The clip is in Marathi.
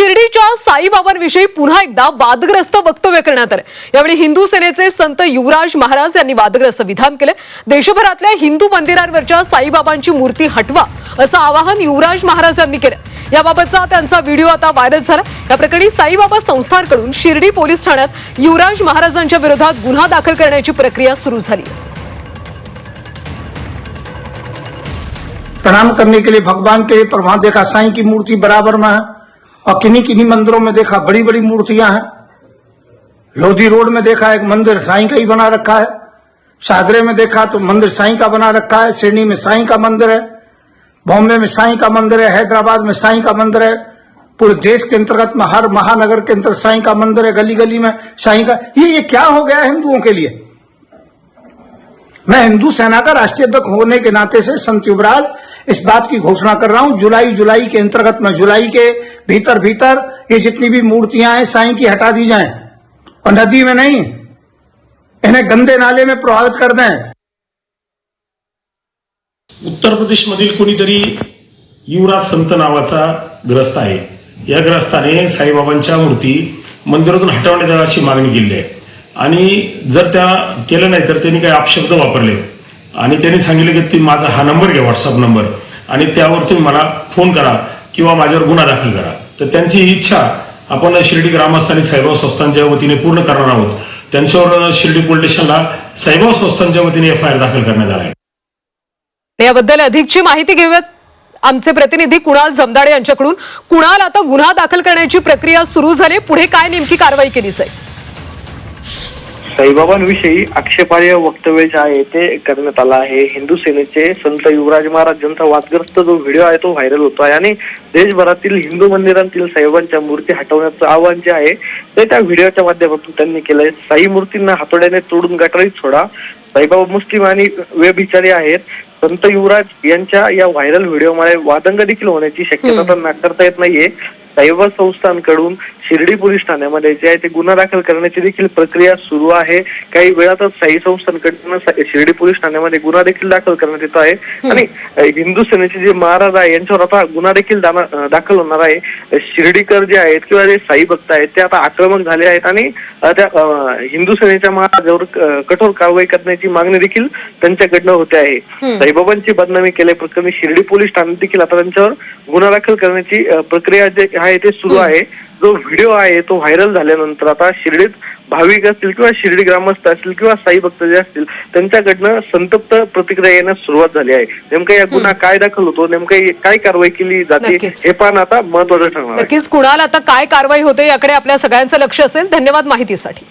शिर्डीच्या साईबाबांविषयी पुन्हा एकदा वादग्रस्त वक्तव्य करण्यात आलं. यावेळी हिंदू सेनेचे संत युवराज महाराज यांनी वादग्रस्त विधान केले. देशभरातल्या हिंदू मंदिरांवरच्या साईबाबांची मूर्ती हटवा असं आवाहन युवराज महाराज यांनी केलं. याबाबतचा त्यांचा व्हिडिओ आता व्हायरल झाला. या प्रकरणी साईबाबा संस्थांकडून शिर्डी पोलीस ठाण्यात युवराज महाराजांच्या विरोधात गुन्हा दाखल करण्याची प्रक्रिया सुरू झाली. प्रणाम करने के लिए भगवान के प्रभाव देखा साई की मूर्ति बराबर में है। और किन्हीं किन्हीं मंदिरों में देखा बड़ी बड़ी मूर्तियाँ हैं। लोधी रोड में देखा एक मंदिर साईं का ही बना रखा है। शादरे में देखा तो मंदिर साईं का बना रखा है। सिडनी में साईं का मंदिर है। बॉम्बे में साईं का मंदिर है। हैदराबाद में साईं का मंदिर है। पूरे देश के अंतर्गत में हर महानगर के अंतर्गत साईं का मंदिर है। गली गली में साईं का ये ये क्या हो गया हिंदुओं के लिए? मैं हिंदू सेना का राष्ट्रीय अध्यक्ष होने के नाते से संत युवराज इस बात की घोषणा कर रहा हूँ। जुलाई जुलाई के अंतर्गत में जुलाई के भीतर भीतर ये जितनी भी मूर्तियाँ हैं, साई की हटा दी जाएँ। और नदी में नहीं, इन्हें गंदे नाले में प्रभावित कर दें। उत्तर प्रदेश प्रदेशमधील कोणीतरी युवराज संत नावाचा ग्रस्त आहे. या ग्रस्ताने साईबाबांच्या मूर्ती मंदिरातून हटवण्यात अशी मागणी केली आहे. आणि जर त्या केलं नाही तर त्यांनी काही अपशब्द वापरले. आणि त्यांनी सांगितले की तुम्ही माझा हा नंबर घ्या व्हॉट्सअप नंबर. आणि त्यावर तुम्ही मला फोन करा किंवा माझ्यावर गुन्हा दाखल करा. तर त्यांची ही इच्छा आपण शिर्डी ग्रामस्थानी आणि संस्थांच्या वतीने पूर्ण करणार आहोत. त्यांच्यावर शिर्डी पोलीस स्टेशनला साईबाबा संस्थांच्या वतीने एफ आय आर दाखल करण्यात आला आहे याबद्दल अधिकची माहिती घेऊयात. आमचे प्रतिनिधी कुणाल जमदाडे यांच्याकडून. कुणाल आता गुन्हा दाखल करण्याची प्रक्रिया सुरू झाली. पुढे काय नेमकी कारवाई केली जाईल? साईबाबांविषयी आक्षेपार्ह वक्तव्य जे आहे ते करण्यात आलं आहे. हिंदू सेनेचे संत युवराज महाराज यांचा वादग्रस्त जो व्हिडिओ आहे तो व्हायरल होतो आहे आणि देशभरातील हिंदू मंदिरांतील साईबाबांच्या मूर्ती हटवण्याचं आवाहन जे आहे ते त्या व्हिडिओच्या माध्यमातून त्यांनी केलंय साई मूर्तींना हातोड्याने तोडून गटारीत सोडा. साईबाबा मुस्लिम आणि व्यभिचारी आहेत. संत युवराज यांच्या या व्हायरल व्हिडिओमुळे वादंग देखील होण्याची शक्यता तर नाकारता येत नाहीये. साईबाबा संस्थांकडून शिर्डी पोलीस ठाण्यामध्ये जे आहे ते गुन्हा दाखल करण्याची देखील प्रक्रिया सुरू आहे. काही वेळातच साई संस्थांकडून शिर्डी पोलीस ठाण्यामध्ये गुन्हा देखील दाखल करण्यात येतो आहे. आणि हिंदू सेनेचे जे महाराज आहे यांच्यावर आता गुन्हा देखील दाखल होणार आहे. शिर्डीकर जे आहेत किंवा जे साई भक्त आहेत ते आता आक्रमक झाले आहेत आणि त्या हिंदू सेनेच्या महाराजावर कठोर कारवाई करण्याची मागणी देखील त्यांच्याकडनं होते आहे. साईबाबांची बदनामी केल्याप्रकरणी शिर्डी पोलीस ठाण्यात देखील आता त्यांच्यावर गुन्हा दाखल करण्याची प्रक्रिया जे आहे ते सुरू आहे. जो व्हिडिओ आहे तो व्हायरल झाल्यानंतर आता शिर्डीत भाविक असतील किंवा शिर्डी ग्रामस्थ असतील किंवा साई भक्त जे असतील त्यांच्याकडनं संतप्त प्रतिक्रिया येण्यास सुरुवात झाली आहे. नेमका या गुन्हा काय दाखल होतो? नेमकं काय कारवाई केली जाते. हे पण आता महत्वाचं ठरणार नक्कीच. कुणाल आता काय कारवाई होते याकडे आपल्या सगळ्यांचं लक्ष असेल. धन्यवाद माहितीसाठी.